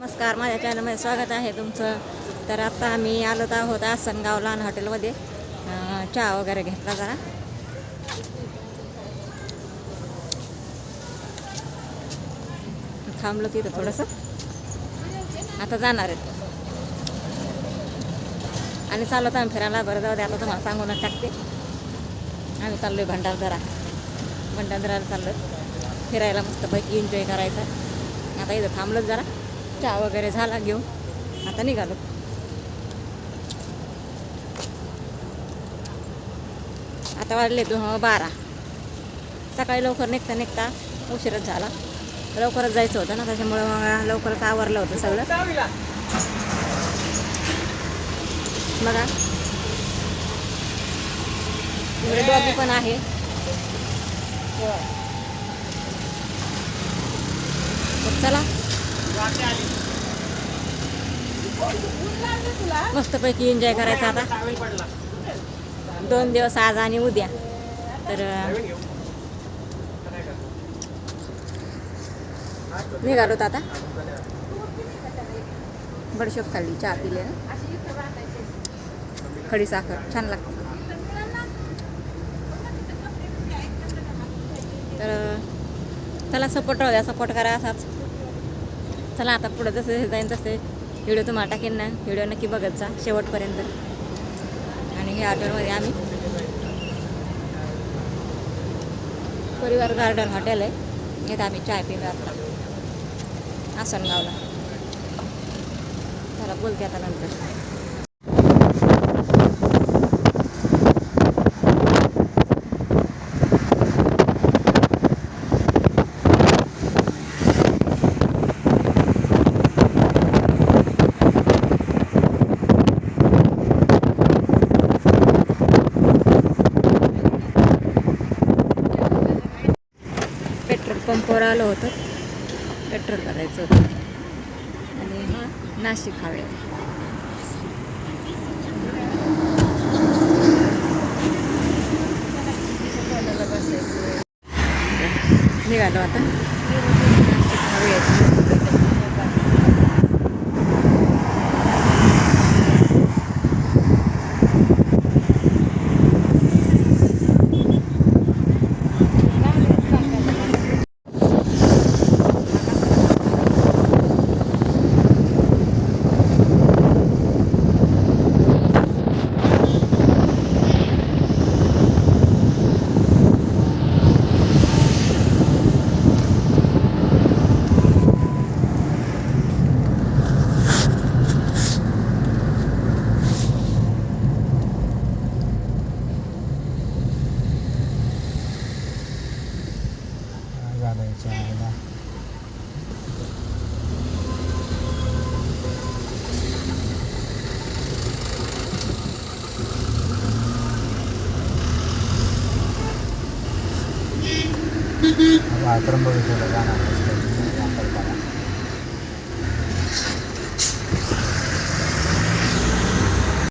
नमस्कार माझ्या चॅनलमध्ये स्वागत आहे तुमचं. तर आता आम्ही आलो आहोत आसनगाव लहान हॉटेलमध्ये. चहा वगैरे घेतला जरा. थांबलो तिथं थोडंसं. आता जाणार आहेत. आणि चाललो तर आम्ही फिरायला. बरं जाऊ दे आता तुम्हाला सांगूनच टाकते. आम्ही चाललो आहे भंडारदरा. भंडारदराला चाललो फिरायला मस्तपैकी एन्जॉय करायचा. आता इथं थांबलोच जरा. चहा वगैरे झाला घेऊन. आता निघालो. आता वाढले दो बारा. सकाळी लवकर निघता निघता उशीरच झाला. लवकरच जायचं होतं ना त्याच्यामुळं मग लवकरच आवरलं होतं सगळं. बघा. इकडे डॉगी पण आहे. मग चला. मस्तपैकी एन्जॉय करायचा आता. दोन दिवस आज आणि उद्या. तर अं, निघालो आता. बडशोप खाल्ली चहा पिले. ना खडी साखर छान लागते. तर त्याला सपोर्ट राहू द्या सपोर्ट करा असाच. चला आता पुढं जसं जसं जाईन तसे व्हिडिओ तुम्हाला टाकेन ना व्हिडिओ नक्की बघत जा शेवटपर्यंत. आणि ह्या हॉटेलमध्ये आम्ही परिवार गार्डन हॉटेल आहे. इथं आम्ही चाय पिलो आता आसनगावला चला बोलते आता नंतर. पेट्रोल आलं होतं. पेट्रोल भरायचं होतं. आणि हा नाशिक हवे निघालो आता. नाशिक हवे घालायच्या आईला आता त्र्यंबकेश्वरला जाणार आहे.